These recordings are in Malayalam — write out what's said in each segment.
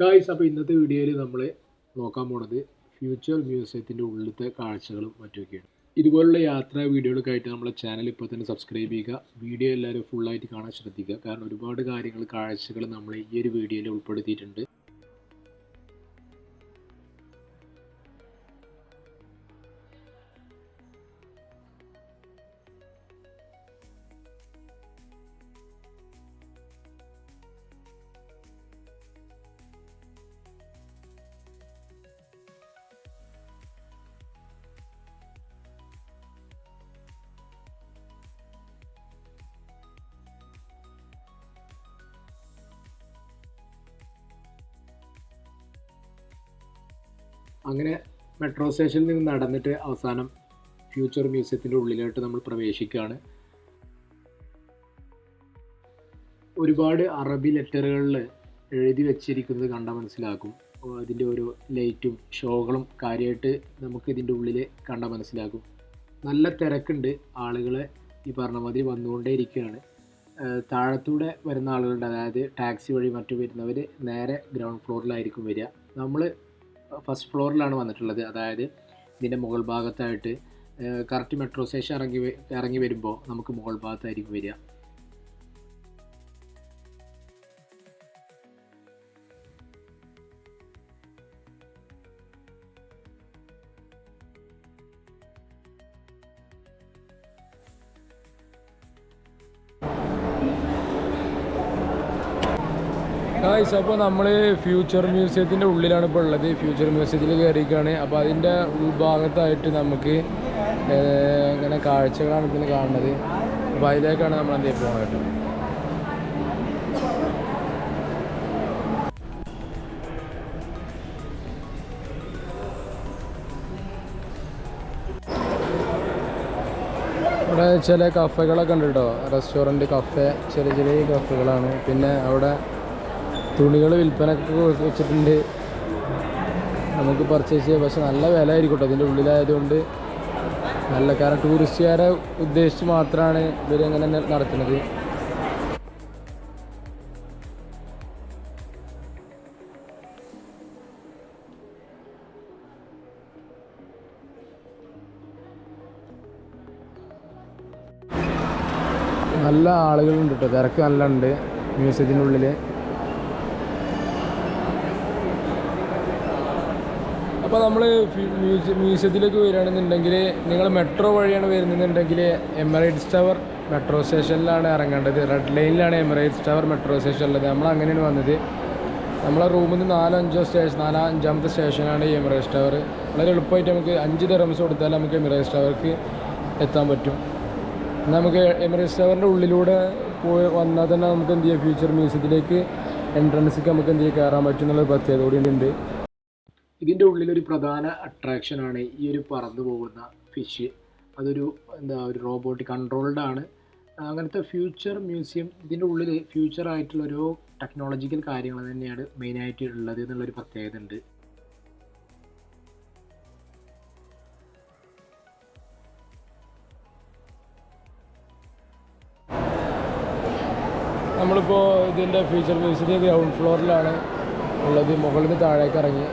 ഗായ്സ് അപ്പോൾ ഇന്നത്തെ വീഡിയോയിൽ നമ്മൾ നോക്കാൻ പോണത് ഫ്യൂച്ചർ മ്യൂസിയത്തിന്റെ ഉള്ളിലത്തെ കാഴ്ചകളും മറ്റുമൊക്കെയാണ്. ഇതുപോലുള്ള യാത്രാ വീഡിയോകൾക്കായിട്ട് നമ്മളെ ചാനൽ ഇപ്പോൾ തന്നെ സബ്സ്ക്രൈബ് ചെയ്യുക. വീഡിയോ എല്ലാവരും ഫുള്ളായിട്ട് കാണാൻ ശ്രദ്ധിക്കുക. കാരണം ഒരുപാട് കാര്യങ്ങൾ കാഴ്ചകൾ നമ്മൾ ഈ ഒരു വീഡിയോയിൽ ഉൾപ്പെടുത്തിയിട്ടുണ്ട്. അങ്ങനെ മെട്രോ സ്റ്റേഷനിൽ നിന്ന് നടന്നിട്ട് അവസാനം ഫ്യൂച്ചർ മ്യൂസിയത്തിന്റെ ഉള്ളിലോട്ട് നമ്മൾ പ്രവേശിക്കുകയാണ്. ഒരുപാട് അറബി ലെറ്ററുകളിൽ എഴുതി വെച്ചിരിക്കുന്നത് കണ്ടാൽ മനസ്സിലാക്കും അതിന്റെ ഓരോ ലൈറ്റും ഷോകളും കാര്യമായിട്ട് നമുക്ക് ഇതിന്റെ ഉള്ളിൽ കണ്ടാൽ മനസ്സിലാക്കും നല്ല തിരക്കുണ്ട്. ആളുകൾ ഈ പറഞ്ഞ മാതിരി വന്നുകൊണ്ടേ ഇരിക്കുകയാണ്. താഴത്തൂടെ വരുന്ന ആളുകളുണ്ട്. അതായത് ടാക്സി വഴി മറ്റു വരുന്നവർ നേരെ ഗ്രൗണ്ട് ഫ്ലോറിലായിരിക്കും വരിക. നമ്മൾ ഫസ്റ്റ് ഫ്ലോറിലാണ് വന്നിട്ടുള്ളത്. അതായത് ഇതിന്റെ മുകൾ ഭാഗത്തായിട്ട് കറക്റ്റ് മെട്രോ സ്റ്റേഷൻ ഇറങ്ങി ഇറങ്ങി വരുമ്പോൾ നമുക്ക് മുകൾ ഭാഗത്തായിരിക്കും വരിക. ഗായ്സ് അപ്പോൾ നമ്മൾ ഫ്യൂച്ചർ മ്യൂസിയത്തിന്റെ ഉള്ളിലാണ് ഇപ്പോൾ ഉള്ളത്. ഫ്യൂച്ചർ മ്യൂസിയത്തിൽ കയറിയിരിക്കുകയാണ് അപ്പോൾ അതിന്റെ ഉൾഭാഗത്തായിട്ട് നമുക്ക് അങ്ങനെ കാഴ്ചകളാണ് ഇതിന് കാണുന്നത്. അപ്പോൾ അതിലേക്കാണ് നമ്മൾ എന്ത് പോകുന്നത് ഇവിടെ ചില കഫകളൊക്കെ ഉണ്ട് കേട്ടോ. റെസ്റ്റോറന്റ് കഫേ ചെറിയ ചെറിയ കഫകളാണ് പിന്നെ അവിടെ തുണികൾ വിൽപ്പനക്ക് വെച്ചിട്ടുണ്ട്. നമുക്ക് പർച്ചേസ് ചെയ്യാം. പക്ഷെ നല്ല വില ആയിരിക്കട്ടെ. കേട്ടോ അതിന്റെ ഉള്ളിലായതുകൊണ്ട് നല്ല കാരണം ടൂറിസ്റ്റുകാരെ ഉദ്ദേശിച്ച് മാത്രമാണ് ഇവരങ്ങനെ നടത്തുന്നത്. നല്ല ആളുകളുണ്ട് കേട്ടോ തിരക്ക് നല്ല ഉണ്ട് അപ്പോൾ നമ്മൾ മ്യൂസിയത്തിലേക്ക് വരികയാണെന്നുണ്ടെങ്കിൽ നിങ്ങൾ മെട്രോ വഴിയാണ് വരുന്നതെന്നുണ്ടെങ്കിൽ എമിറേറ്റ്സ് ടവർ മെട്രോ സ്റ്റേഷനിലാണ് ഇറങ്ങേണ്ടത്. റെഡ് ലൈനിലാണ് എമിറേറ്റ്സ് ടവർ മെട്രോ സ്റ്റേഷൻ ഉള്ളത് നമ്മൾ അങ്ങനെയാണ് വന്നത്. നമ്മളെ റൂമിൽ നിന്ന് നാലോ അഞ്ചോ സ്റ്റേഷൻ നാലോ അഞ്ചാമത്തെ സ്റ്റേഷനാണ് ഈ എമിറേറ്റ്സ് ടവർ. വളരെ എളുപ്പമായിട്ട് നമുക്ക് അഞ്ച് തെറംസ് കൊടുത്താൽ നമുക്ക് എമിറേറ്റ്സ് ടവർക്ക് എത്താൻ പറ്റും. നമുക്ക് എമിറേറ്റ്സ് ടവറിന്റെ ഉള്ളിലൂടെ പോയി വന്നാൽ തന്നെ നമുക്ക് എന്ത് ചെയ്യാം? ഫ്യൂച്ചർ മ്യൂസിയത്തിലേക്ക് എൻട്രൻസിക്ക് നമുക്ക് എന്ത് ചെയ്യാം? കയറാൻ പറ്റും എന്നുള്ള പ്രത്യേകത കൂടി ഉണ്ട്. ഇതിന്റെ ഉള്ളിലൊരു പ്രധാന അട്രാക്ഷനാണ് ഈ ഒരു പറന്നു പോകുന്ന ഫിഷ് അതൊരു എന്താ ഒരു റോബോട്ട് കൺട്രോൾഡ് ആണ്. അങ്ങനത്തെ ഫ്യൂച്ചർ മ്യൂസിയം ഇതിന്റെ ഉള്ളിൽ ഫ്യൂച്ചർ ആയിട്ടുള്ള ഓരോ ടെക്നോളജിക്കൽ കാര്യങ്ങൾ തന്നെയാണ് മെയിനായിട്ട് ഉള്ളത് എന്നുള്ളൊരു പ്രത്യേകത ഉണ്ട്. നമ്മളിപ്പോൾ ഇതിന്റെ ഫ്യൂച്ചർ മ്യൂസിയത്തിന്റെ ഗ്രൗണ്ട് ഫ്ലോറിലാണ് ഉള്ളത്. മുകളിൽ താഴേക്ക് ഇറങ്ങി.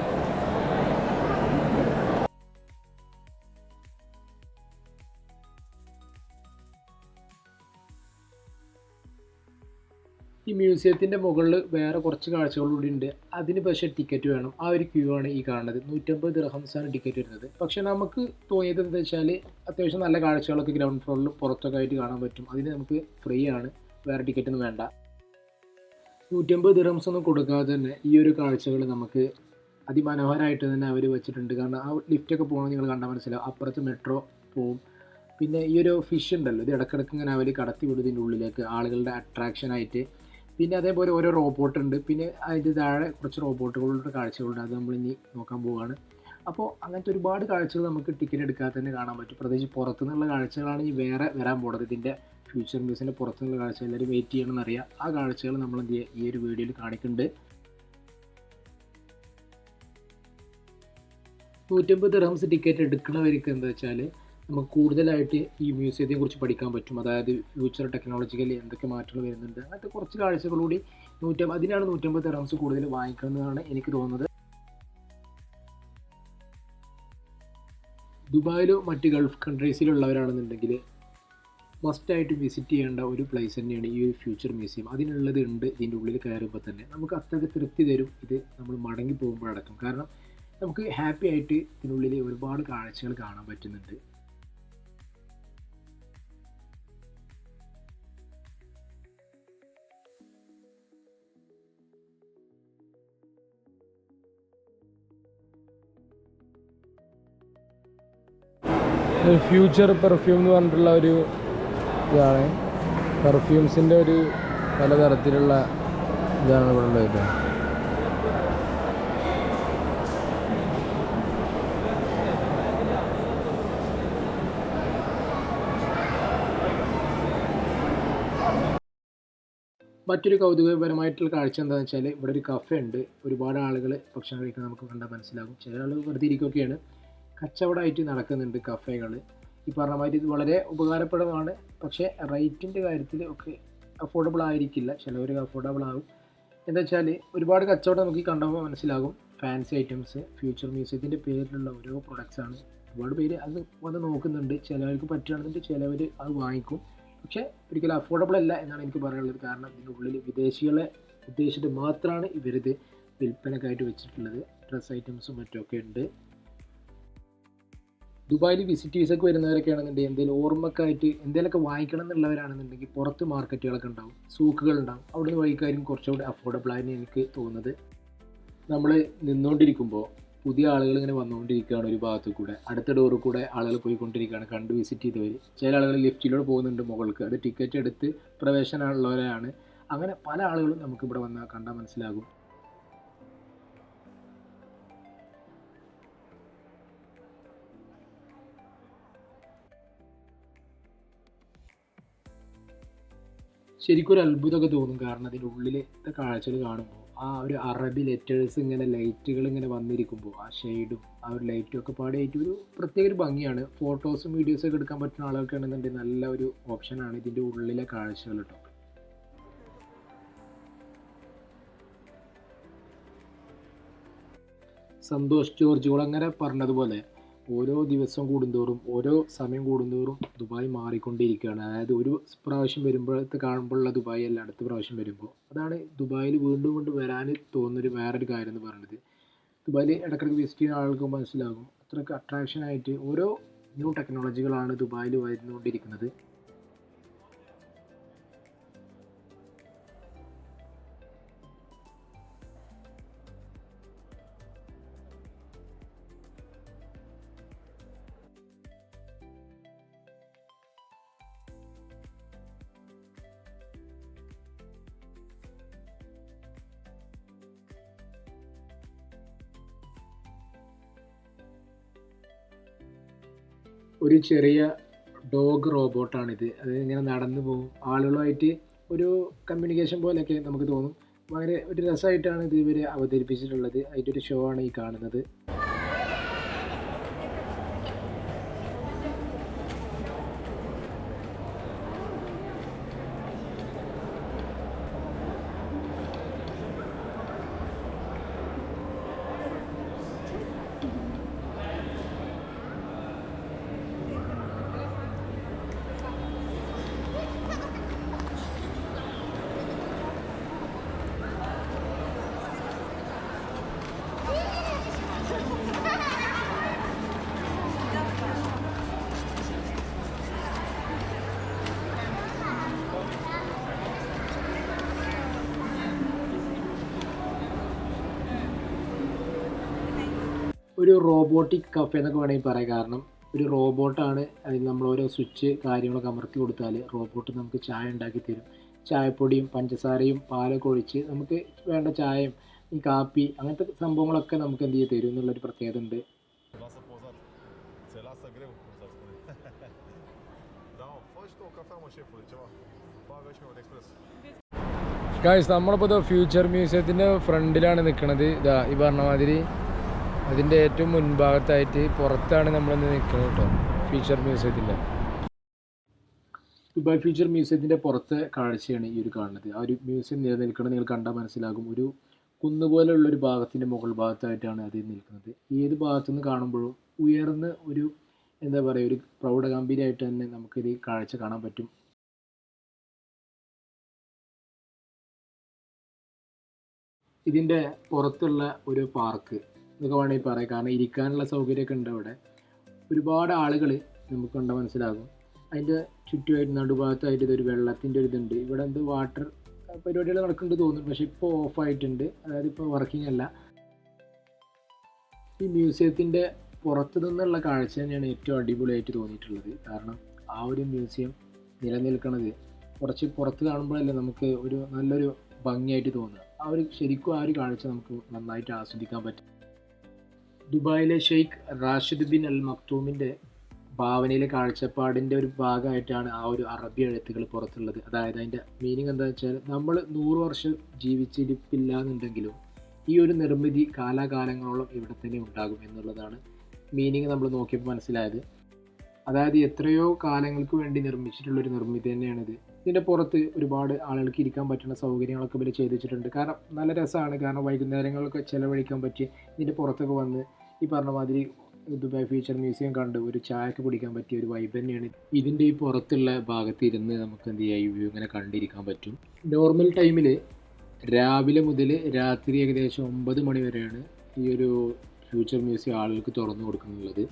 ഈ മ്യൂസിയത്തിന്റെ മുകളിൽ വേറെ കുറച്ച് കാഴ്ചകൾ കൂടി ഉണ്ട്. അതിന് പക്ഷേ ടിക്കറ്റ് വേണം. ആ ഒരു ക്യൂ ആണ് ഈ കാണുന്നത്. നൂറ്റമ്പത് ദിർഹംസാണ് ടിക്കറ്റ് വരുന്നത്. പക്ഷേ നമുക്ക് തോന്നിയത് എന്താ വെച്ചാൽ അത്യാവശ്യം നല്ല കാഴ്ചകളൊക്കെ ഗ്രൗണ്ട് ഫ്ലോറിൽ പുറത്തൊക്കെ ആയിട്ട് കാണാൻ പറ്റും. അതിന് നമുക്ക് ഫ്രീ ആണ്. വേറെ ടിക്കറ്റ് ഒന്നും വേണ്ട. നൂറ്റമ്പത് ദിർഹംസ് ഒന്നും കൊടുക്കാതെ തന്നെ ഈ ഒരു കാഴ്ചകൾ നമുക്ക് അതിമനോഹരമായിട്ട് തന്നെ അവർ വെച്ചിട്ടുണ്ട്. കാരണം ആ ലിഫ്റ്റൊക്കെ പോകണമെന്ന് നിങ്ങൾ കണ്ടാൽ മനസ്സിലാവും. അപ്പുറത്ത് മെട്രോ പോവും. പിന്നെ ഈ ഒരു ഫിഷ് ഉണ്ടല്ലോ. ഇത് ഇടക്കിടക്ക് ഇങ്ങനെ അവർ കടത്തി വിടുന്നതിന്റെ ഉള്ളിലേക്ക്. ആളുകളുടെ അട്രാക്ഷനായിട്ട് പിന്നെ അതേപോലെ ഓരോ റോബോട്ട് ഉണ്ട് പിന്നെ അതിന്റെ താഴെ കുറച്ച് റോബോട്ടുകളുടെ കാഴ്ചകളുണ്ട്. അത് നമ്മൾ ഇനി നോക്കാൻ പോവുകയാണ് അപ്പോൾ അങ്ങനത്തെ ഒരുപാട് കാഴ്ചകൾ നമുക്ക് ടിക്കറ്റ് എടുക്കാതെ തന്നെ കാണാൻ പറ്റും. പ്രത്യേകിച്ച് പുറത്തു നിന്നുള്ള കാഴ്ചകളാണ് ഈ വേറെ വരാൻ പോകുന്നത് ഇതിന്റെ ഫ്യൂച്ചർ മ്യൂസിയത്തിന്റെ പുറത്തു നിന്നുള്ള കാഴ്ച എല്ലാവരും വെയിറ്റ് ചെയ്യണമെന്ന് അറിയാം ആ കാഴ്ചകൾ നമ്മൾ എന്ത് ഈ ഒരു വീഡിയോയിൽ കാണിക്കുന്നുണ്ട്. നൂറ്റമ്പത് റംസ് ടിക്കറ്റ് എടുക്കുന്നവർക്ക് എന്താ വെച്ചാൽ നമുക്ക് കൂടുതലായിട്ട് ഈ മ്യൂസിയത്തെ കുറിച്ച് പഠിക്കാൻ പറ്റും. അതായത് ഫ്യൂച്ചർ ടെക്നോളജിക്കലി എന്തൊക്കെ മാറ്റങ്ങൾ വരുന്നുണ്ട്. അങ്ങനത്തെ കുറച്ച് കാഴ്ചകളൂടി നൂറ്റമ്പത് അതിനാണ് നൂറ്റമ്പത് റംസ് കൂടുതൽ വാങ്ങിക്കുന്നതാണ് എനിക്ക് തോന്നുന്നത്. ദുബായിലോ മറ്റ് ഗൾഫ് കൺട്രീസിലുള്ളവരാണെന്നുണ്ടെങ്കിൽ മസ്റ്റായിട്ട് വിസിറ്റ് ചെയ്യേണ്ട ഒരു പ്ലേസ് തന്നെയാണ് ഈ ഒരു ഫ്യൂച്ചർ മ്യൂസിയം അതിനുള്ളത് ഉണ്ട് ഇതിന്റെ ഉള്ളിൽ കയറുമ്പോൾ തന്നെ. നമുക്ക് അത്രയ്ക്ക് തൃപ്തി തരും. ഇത് നമ്മൾ മടങ്ങി പോകുമ്പോഴടക്കം. കാരണം നമുക്ക് ഹാപ്പി ആയിട്ട് ഇതിനുള്ളിൽ ഒരുപാട് കാഴ്ചകൾ കാണാൻ പറ്റുന്നുണ്ട്. ഫ്യൂച്ചർ പെർഫ്യൂം എന്ന് പറഞ്ഞിട്ടുള്ള ഒരു ഇതാണ്. പെർഫ്യൂംസിന്റെ ഒരു പലതരത്തിലുള്ള ഇതാണ് ഇവിടെ ഉള്ളത്. മറ്റൊരു കൗതുകപരമായിട്ടുള്ള കാഴ്ച എന്താണെന്ന് വെച്ചാൽ ഇവിടെ ഒരു കഫേ ഉണ്ട്. ഒരുപാട് ആളുകൾ ഭക്ഷണം കഴിക്കാൻ നമുക്ക് കണ്ടാൽ മനസ്സിലാകും. ചില ആളുകൾ വെറുതെ ഇരിക്കുകയൊക്കെയാണ്. കച്ചവടമായിട്ട് നടക്കുന്നുണ്ട് കഫേകൾ ഈ പറഞ്ഞ മാതിരി ഇത് വളരെ ഉപകാരപ്രദമാണ്. പക്ഷേ റേറ്റിന്റെ കാര്യത്തിൽ ഒക്കെ അഫോർഡബിൾ ആയിരിക്കില്ല. ചിലവർ അഫോർഡബിൾ ആകും എന്താ വെച്ചാൽ ഒരുപാട് കച്ചവടം നമുക്ക് കണ്ടപ്പോൾ മനസ്സിലാകും. ഫാൻസി ഐറ്റംസ് ഫ്യൂച്ചർ മ്യൂസിയത്തിന്റെ പേരിലുള്ള ഓരോ പ്രൊഡക്ട്സ് ആണ്. ഒരുപാട് പേര് അത് വന്ന് നോക്കുന്നുണ്ട്. ചിലവർക്ക് പറ്റുകയാണെന്നുണ്ടെങ്കിൽ ചിലവർ അത് വാങ്ങിക്കും. പക്ഷേ ഒരിക്കലും അഫോർഡബിൾ അല്ല എന്നാണ് എനിക്ക് പറയാനുള്ളത്. കാരണം ഇതിന്റെ ഉള്ളിൽ വിദേശികളെ ഉദ്ദേശിച്ചിട്ട് മാത്രമാണ് ഇവരിത് വിൽപ്പനക്കായിട്ട് വെച്ചിട്ടുള്ളത്. ഡ്രസ് ഐറ്റംസും മറ്റുമൊക്കെ ഉണ്ട്. ദുബായിൽ ഒക്കെ വരുന്നവരൊക്കെ ആണെന്നുണ്ടെങ്കിൽ എന്തെങ്കിലും ഓർമ്മക്കായിട്ട് എന്തെങ്കിലുമൊക്കെ വാങ്ങിക്കണം എന്നുള്ളവരാണെന്നുണ്ടെങ്കിൽ പുറത്ത് മാർക്കറ്റുകളൊക്കെ ഉണ്ടാവും. സൂക്കുകൾ ഉണ്ടാവും അവിടുന്ന് വഴിക്കാരും കുറച്ചുകൂടി അഫോർഡബിൾ ആയിരുന്നു എനിക്ക് തോന്നുന്നത്. നമ്മൾ നിന്നുകൊണ്ടിരിക്കുമ്പോൾ പുതിയ ആളുകൾ ഇങ്ങനെ വന്നുകൊണ്ടിരിക്കുകയാണ് ഒരു ഭാഗത്ത് കൂടെ അടുത്ത ഡോറിൽ കൂടെ ആളുകൾ പോയിക്കൊണ്ടിരിക്കുകയാണ്. കണ്ട് വിസിറ്റ് ചെയ്തവർ ചില ആളുകൾ ലിഫ്റ്റിലൂടെ പോകുന്നുണ്ട് മുകൾക്ക്. അത് ടിക്കറ്റ് എടുത്ത് പ്രവേശനമുള്ളവരാണ്. അങ്ങനെ പല ആളുകളും നമുക്കിവിടെ വന്നാൽ കണ്ടാൽ മനസ്സിലാകും. ശരിക്കും ഒരു അത്ഭുതമൊക്കെ തോന്നും. കാരണം അതിന്റെ ഉള്ളിലത്തെ കാഴ്ചകൾ കാണുമ്പോൾ ആ ഒരു അറബി ലെറ്റേഴ്സ് ഇങ്ങനെ ലൈറ്റുകൾ ഇങ്ങനെ വന്നിരിക്കുമ്പോൾ ആ ഷെയ്ഡും ആ ഒരു ലൈറ്റും ഒക്കെ പാടിയായിട്ട് ഒരു പ്രത്യേക ഒരു ഭംഗിയാണ്. ഫോട്ടോസും വീഡിയോസും ഒക്കെ എടുക്കാൻ പറ്റുന്ന ആളുകൾക്ക് ആണെന്നുണ്ടെങ്കിൽ നല്ല ഒരു ഓപ്ഷനാണ് ഇതിന്റെ ഉള്ളിലെ കാഴ്ചകൾ കേട്ടോ. സന്തോഷ് ജോർജ് അങ്ങനെ പറഞ്ഞതുപോലെ ഓരോ ദിവസം കൂടുന്തോറും ഓരോ സമയം കൂടുന്തോറും ദുബായ് മാറിക്കൊണ്ടിരിക്കുകയാണ്. അതായത് ഒരു പ്രാവശ്യം വരുമ്പോഴത്തെ കാണുമ്പോഴുള്ള ദുബായ് അല്ല അടുത്ത പ്രാവശ്യം വരുമ്പോൾ. അതാണ് ദുബായിൽ വീണ്ടും വീണ്ടും വരാൻ തോന്നുന്നൊരു വേറൊരു കാര്യം എന്ന് പറയുന്നത്. ദുബായിൽ ഇടയ്ക്കിടയ്ക്ക് വിസിറ്റ് ചെയ്യുന്ന ആൾക്ക് മനസ്സിലാകും അത്രയ്ക്ക് അട്രാക്ഷൻ ആയിട്ട് ഓരോ ന്യൂ ടെക്നോളജികളാണ് ദുബായിൽ വരുന്നുകൊണ്ടിരിക്കുന്നത് ഒരു ചെറിയ ഡോഗ് റോബോട്ടാണിത്. അത് ഇങ്ങനെ നടന്നു പോകും. ആളുകളുമായിട്ട് ഒരു കമ്മ്യൂണിക്കേഷൻ പോലെയൊക്കെ നമുക്ക് തോന്നും. വളരെ ഒരു രസമായിട്ടാണ് ഇത് ഇവർ അവതരിപ്പിച്ചിട്ടുള്ളത്. അതിന്റെ ഒരു ഷോ ആണ് ഈ കാണുന്നത്. ഒരു റോബോട്ടിക് കഫേ എന്നൊക്കെ വേണമെങ്കിൽ പറയാം. കാരണം ഒരു റോബോട്ടാണ് അതിൽ നമ്മൾ ഓരോ സ്വിച്ച് കാര്യങ്ങളൊക്കെ അമർത്തി കൊടുത്താൽ റോബോട്ട് നമുക്ക് ചായ ഉണ്ടാക്കി തരും. ചായപ്പൊടിയും പഞ്ചസാരയും പാലൊക്കെ ഒഴിച്ച് നമുക്ക് വേണ്ട ചായയും ഈ കാപ്പി അങ്ങനത്തെ സംഭവങ്ങളൊക്കെ നമുക്ക് എന്ത് ചെയ്ത് തരും എന്നുള്ളൊരു പ്രത്യേകത ഉണ്ട് ഗായ്സ് നമ്മളിപ്പോൾ ഫ്യൂച്ചർ മ്യൂസിയത്തിന്റെ ഫ്രണ്ടിലാണ് നിൽക്കുന്നത് ഇതാ ഈ പറഞ്ഞ മാതിരി അതിന്റെ ഏറ്റവും മുൻഭാഗത്തായിട്ട് പുറത്താണ് നമ്മളിന്ന് നിൽക്കുന്നത് കേട്ടോ. ഫ്യൂച്ചർ മ്യൂസിയത്തിന്റെ ദുബായ് ഫ്യൂച്ചർ മ്യൂസിയത്തിന്റെ പുറത്തെ കാഴ്ചയാണ് ഈ ഒരു കാണുന്നത്. ആ ഒരു മ്യൂസിയം നിലനിൽക്കണം നിങ്ങൾ കണ്ടാൽ മനസ്സിലാകും. ഒരു കുന്നുപോലെയുള്ള ഒരു ഭാഗത്തിന്റെ മുകൾ ഭാഗത്തായിട്ടാണ് അത് നിൽക്കുന്നത്. ഏത് ഭാഗത്തുനിന്ന് കാണുമ്പോഴും ഉയർന്ന് ഒരു എന്താ പറയുക ഒരു പ്രൗഢഗംഭീരമായിട്ട് തന്നെ നമുക്കിത് കാഴ്ച കാണാൻ പറ്റും. ഇതിന്റെ പുറത്തുള്ള ഒരു പാർക്ക്. എന്നൊക്കെ വേണമെങ്കിൽ പറയാം. കാരണം ഇരിക്കാനുള്ള സൗകര്യമൊക്കെ ഉണ്ട് അവിടെ. ഒരുപാട് ആളുകൾ നമുക്ക് കണ്ട മനസ്സിലാകും. അതിന്റെ ചുറ്റുമായിട്ട് നടുഭാഗത്തായിട്ട് ഇതൊരു വെള്ളത്തിന്റെ ഒരു ഇതുണ്ട്. ഇവിടെ എന്ത് വാട്ടർ പരിപാടികൾ നടക്കുന്നുണ്ട് തോന്നുന്നു. പക്ഷേ ഇപ്പോൾ ഓഫായിട്ടുണ്ട് അതായത് ഇപ്പോൾ വർക്കിംഗ് അല്ല. ഈ മ്യൂസിയത്തിന്റെ പുറത്തു നിന്നുള്ള കാഴ്ച തന്നെയാണ് ഏറ്റവും അടിപൊളിയായിട്ട് തോന്നിയിട്ടുള്ളത്. കാരണം ആ ഒരു മ്യൂസിയം നിലനിൽക്കുന്നത് കുറച്ച് പുറത്ത് കാണുമ്പോഴല്ലേ നമുക്ക് ഒരു നല്ലൊരു ഭംഗിയായിട്ട് തോന്നുക. ആ ഒരു ശരിക്കും ആ ഒരു കാഴ്ച നമുക്ക് നന്നായിട്ട് ആസ്വദിക്കാൻ പറ്റും. ദുബായിലെ ഷെയ്ഖ് റാഷിദ് ബിൻ അൽ മക്തൂമിന്റെ ഭാവനയിലെ കാഴ്ചപ്പാടിന്റെ ഒരു ഭാഗമായിട്ടാണ് ആ ഒരു അറബി എഴുത്തുകൾ പുറത്തുള്ളത്. അതായത് അതിന്റെ മീനിങ് എന്താ വെച്ചാൽ നമ്മൾ നൂറ് വർഷം ജീവിച്ചിരിപ്പില്ല എന്നുണ്ടെങ്കിലും ഈ ഒരു നിർമ്മിതി കാലാകാലങ്ങളോളം ഇവിടെ തന്നെ ഉണ്ടാകും എന്നുള്ളതാണ് മീനിങ് നമ്മൾ നോക്കിയപ്പോൾ മനസ്സിലായത്. അതായത് എത്രയോ കാലങ്ങൾക്ക് വേണ്ടി നിർമ്മിച്ചിട്ടുള്ള ഒരു നിർമ്മിതി തന്നെയാണിത്. ഇതിന്റെ പുറത്ത് ഒരുപാട് ആളുകൾക്ക് ഇരിക്കാൻ പറ്റുന്ന സൗകര്യങ്ങളൊക്കെ ഇവർ ചെയ്തു വെച്ചിട്ടുണ്ട് കാരണം നല്ല രസമാണ്. കാരണം വൈകുന്നേരങ്ങളൊക്കെ ചിലവഴിക്കാൻ പറ്റി ഇതിന്റെ പുറത്തൊക്കെ വന്ന് ഈ പറഞ്ഞ മാതിരി ദുബായ് ഫ്യൂച്ചർ മ്യൂസിയം കണ്ട് ഒരു ചായക്ക് കുടിക്കാൻ പറ്റിയ ഒരു വൈബ് തന്നെയാണ്. ഇതിന്റെ ഈ പുറത്തുള്ള ഭാഗത്ത് ഇരുന്ന് നമുക്ക് എന്ത് ചെയ്യാം? ഈ വ്യൂ ഇങ്ങനെ കണ്ടിരിക്കാൻ പറ്റും. നോർമൽ ടൈമിൽ രാവിലെ മുതൽ രാത്രി ഏകദേശം ഒമ്പത് മണി വരെയാണ് ഈ ഒരു ഫ്യൂച്ചർ മ്യൂസിയം ആളുകൾക്ക് തുറന്നു കൊടുക്കുന്നുള്ളത്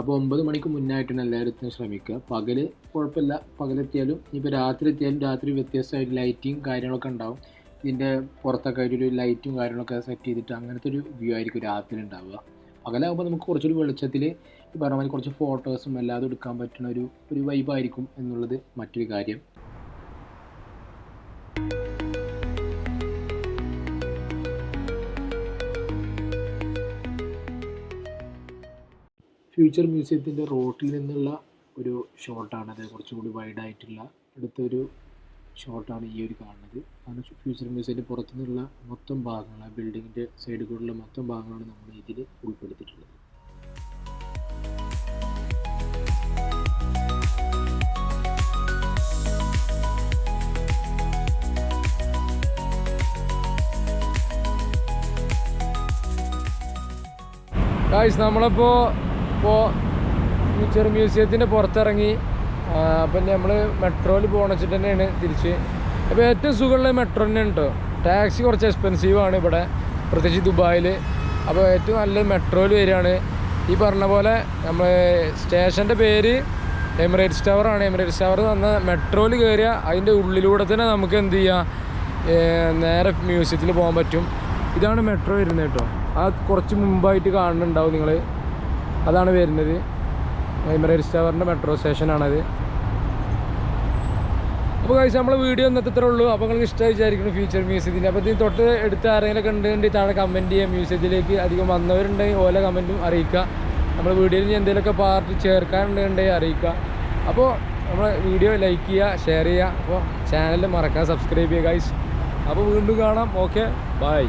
അപ്പോൾ ഒമ്പത് മണിക്ക് മുന്നായിട്ടാണ് എല്ലാവരും എത്താൻ ശ്രമിക്കുക. പകൽ കുഴപ്പമില്ല. പകലെത്തിയാലും ഇപ്പോൾ രാത്രി എത്തിയാലും രാത്രി വ്യത്യസ്തമായിട്ട് ലൈറ്റിങ് കാര്യങ്ങളൊക്കെ ഉണ്ടാവും. ഇതിന്റെ പുറത്തൊക്കെ ഒരു ലൈറ്റും കാര്യങ്ങളൊക്കെ സെറ്റ് ചെയ്തിട്ട് അങ്ങനത്തെ ഒരു വ്യൂ ആയിരിക്കും രാത്രി ഉണ്ടാവുക. പകലാകുമ്പോൾ നമുക്ക് കുറച്ചൊരു വെളിച്ചത്തിൽ ഈ പറഞ്ഞ മാതിരി കുറച്ച് ഫോട്ടോസും എല്ലാതും എടുക്കാൻ പറ്റുന്ന ഒരു ഒരു വൈബായിരിക്കും എന്നുള്ളത് മറ്റൊരു കാര്യം. ഫ്യൂച്ചർ മ്യൂസിയത്തിന്റെ റോട്ടിൽ നിന്നുള്ള ഒരു ഷോട്ടാണ് അത് കുറച്ചുകൂടി വൈഡായിട്ടുള്ള അടുത്തൊരു ഷോട്ടാണ് ഈ ഒരു കാണുന്നത്. കാരണം ഫ്യൂച്ചർ മ്യൂസിയത്തിന്റെ പുറത്തുനിന്നുള്ള മൊത്തം ഭാഗങ്ങൾ. ആ ബിൽഡിങ്ങിന്റെ സൈഡിൽ കൂടെയുള്ള മൊത്തം ഭാഗങ്ങളാണ് നമ്മൾ ഇതിൽ ഉൾപ്പെടുത്തിയിട്ടുള്ളത്. ഗായ്സ് നമ്മളിപ്പോൾ ഇപ്പോൾ ഫ്യൂച്ചർ മ്യൂസിയത്തിന്റെ പുറത്തിറങ്ങി. അപ്പം നമ്മൾ മെട്രോയിൽ പോകണം വെച്ചിട്ട് തന്നെയാണ് തിരിച്ച്. അപ്പോൾ ഏറ്റവും സുഖമുള്ള മെട്രോ തന്നെയാണ് കേട്ടോ ടാക്സി കുറച്ച് എക്സ്പെൻസീവ് ആണ് ഇവിടെ പ്രത്യേകിച്ച് ദുബായിൽ അപ്പോൾ ഏറ്റവും നല്ല മെട്രോയിൽ വരികയാണ്. ഈ പറഞ്ഞ പോലെ നമ്മൾ സ്റ്റേഷന്റെ പേര് എമിറേറ്റ്സ് ടവറാണ് എമിറേറ്റ്സ് ടവർ വന്ന മെട്രോയിൽ കയറിയാൽ അതിന്റെ ഉള്ളിലൂടെ തന്നെ നമുക്ക് എന്ത് ചെയ്യാം? നേരെ മ്യൂസിയത്തിൽ പോകാൻ പറ്റും. ഇതാണ് മെട്രോ വരുന്നത് കേട്ടോ ആ കുറച്ച് മുമ്പായിട്ട് കാണുന്നുണ്ടാവും നിങ്ങൾ അതാണ് വരുന്നത്. എമിറേറ്റ്സ് ടവറിന്റെ മെട്രോ സ്റ്റേഷനാണത്. അപ്പോൾ കഴിച്ച് നമ്മളെ വീഡിയോ ഇന്നത്തെ ഇത്രേ ഉള്ളൂ. അപ്പോൾ നിങ്ങൾക്ക് ഇഷ്ടമായി വിചാരിക്കുന്നു ഫ്യൂച്ചർ മ്യൂസിയത്തിന്റെ അപ്പോൾ ഇതിന് തൊട്ട് എടുത്ത് ആരെങ്കിലും ഉണ്ടെങ്കിൽ താഴെ കമന്റ് ചെയ്യുക മ്യൂസിയത്തിലേക്ക് അധികം വന്നവരുണ്ടെങ്കിൽ ഓല കമന്റും അറിയിക്കുക. നമ്മൾ വീഡിയോയിൽ എന്തെങ്കിലുമൊക്കെ പാർട്ട് ചേർക്കാനുണ്ടെങ്കിൽ അറിയിക്കുക. അപ്പോൾ നമ്മുടെ വീഡിയോ ലൈക്ക് ചെയ്യുക ഷെയർ ചെയ്യുക. അപ്പോൾ ചാനൽ മറക്കാൻ സബ്സ്ക്രൈബ് ചെയ്യുക ഗൈസ് അപ്പോൾ വീണ്ടും കാണാം. Okay bye